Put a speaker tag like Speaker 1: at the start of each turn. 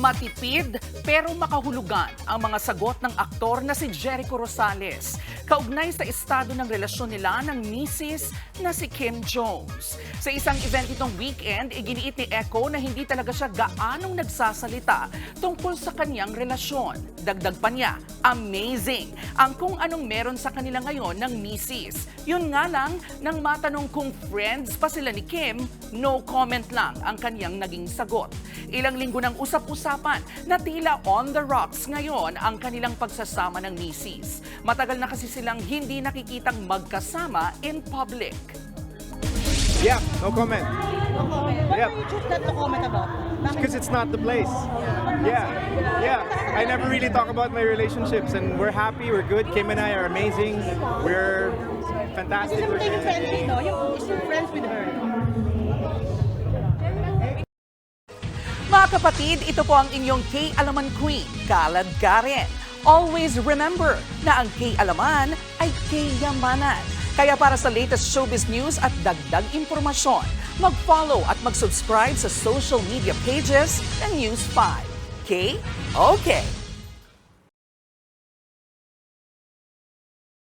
Speaker 1: Matipid pero makahulugan ang mga sagot ng aktor na si Jericho Rosales. Kaugnay sa estado ng relasyon nila ng misis na si Kim Jones. Sa isang event itong weekend, iginiit ni Echo na hindi talaga siya gaanong nagsasalita tungkol sa kanyang relasyon. Dagdag pa niya, amazing ang kung anong meron sa kanila ngayon ng misis. Yun nga lang, nang matanong kung friends pa sila ni Kim, no comment lang ang kanyang naging sagot. Ilang linggo ng usap-usapan na tila on the rocks ngayon ang kanilang pagsasama ng misis. Matagal na kasi silang hindi nakikitang magkasama in public.
Speaker 2: Yeah, no comment.
Speaker 3: No comment. What do you choose not to comment about?
Speaker 2: Because it's not the place. Yeah, yeah. I never really talk about my relationships, and we're happy, we're good. Kim and I are amazing. We're
Speaker 3: Kasi
Speaker 2: fantastic.
Speaker 3: naman
Speaker 2: We're
Speaker 3: tayo friendly, no? Yung, is your friends with her?
Speaker 1: Mga kapatid, ito po ang inyong K-Alaman Queen, Kalad Karen. Always remember na ang K-Alaman ay K-Yamanan. Kaya para sa latest showbiz news at dagdag impormasyon, mag-follow at mag-subscribe sa social media pages ng News 5. K? Okay.